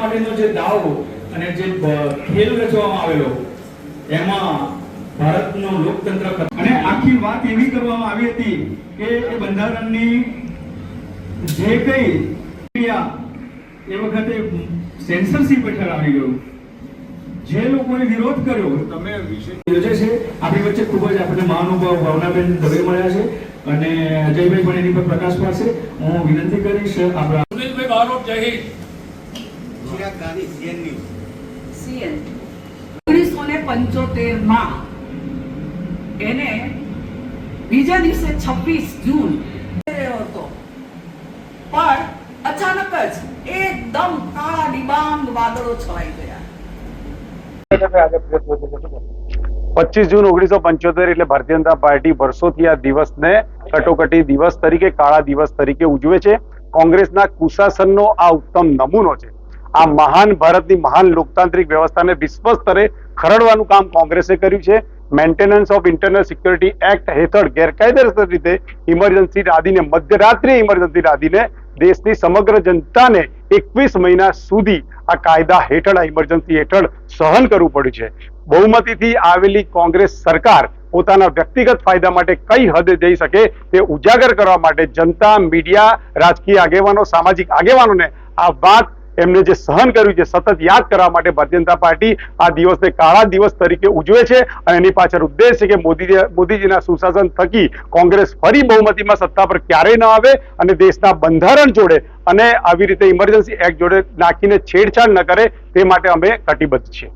માટેનો જે દાવ અને જે ખેલ રચવામાં આવેલો એમાં ભારતનો લોકતંત્ર અને આખી વાત એવી કરવામાં આવી હતી કે એ બંધારણની જે કઈ ક્રિયા એ વખતે સેન્સરશીપ હેઠળ આવી ગયું. જે લોકોએ વિરોધ કર્યો તમે વિશે યોજે છે. આપણી વચ્ચે ખૂબ જ આપણે મહાનુભાવ ભાવનાબેન દવે મળ્યા છે અને અજયભાઈ પણ એની પર પ્રકાશ પાડશે. હું વિનંતી કરીશ આપણા સુનિલભાઈ Barot Jai Hind. Chirag Gandhi CN news CN. ઓગણીસો ને પંચોતેરમાં એને બીજા દિવસે છવ્વીસ જૂન રહ્યો હતો. પણ અચાનક જ એકદમ કાળા ડિબાંગ વાદળો છવાઈ ગયા. પચીસ જૂન ઓગણીસો પંચોતેર એટલે ભારતીય જનતા પાર્ટી વર્ષોથી આ દિવસને કટોકટી દિવસ તરીકે કાળા દિવસ તરીકે ઉજવે છે. કોંગ્રેસના કુશાસનનો આ ઉત્તમ નમૂનો છે. આ મહાન ભારતની મહાન લોકતાંત્રિક વ્યવસ્થાને વિશ્વ સ્તરે ખરડવાનું કામ કોંગ્રેસે કર્યું છે. Maintenance of internal security act હેઠળ ગેરકાયદેસર રીતે ઇમરજન્સી રાધીને મધ્યરાત્રિએ ઇમરજન્સી રાધીને દેશની સમગ્ર જનતાને એકવીસ મહિના સુધી આ કાયદા હેઠળ, આ ઇમરજન્સી હેઠળ સહન કરવું પડ્યું છે. બહુમતીથી આવેલી કોંગ્રેસ સરકાર પોતાના વ્યક્તિગત ફાયદા માટે કઈ હદે જઈ શકે તે ઉજાગર કરવા માટે જનતા, મીડિયા, રાજકીય આગેવાનો, સામાજિક આગેવાનોને આ વાત એમને જે સહન કર્યું છે, સતત યાદ કરવા માટે ભારતીય જનતા પાર્ટી આ દિવસને કાળા દિવસ તરીકે ઉજવે છે અને એની પાછળ ઉદ્દેશ છે કે મોદી મોદીજીના સુશાસન થકી કોંગ્રેસ ફરી બહુમતીમાં સત્તા પર ક્યારેય ન આવે અને દેશના બંધારણ જોડે અને આવી રીતે ઇમરજન્સી એક્ટ જોડે નાખીને છેડછાડ ન કરે તે માટે અમે કટિબદ્ધ છીએ.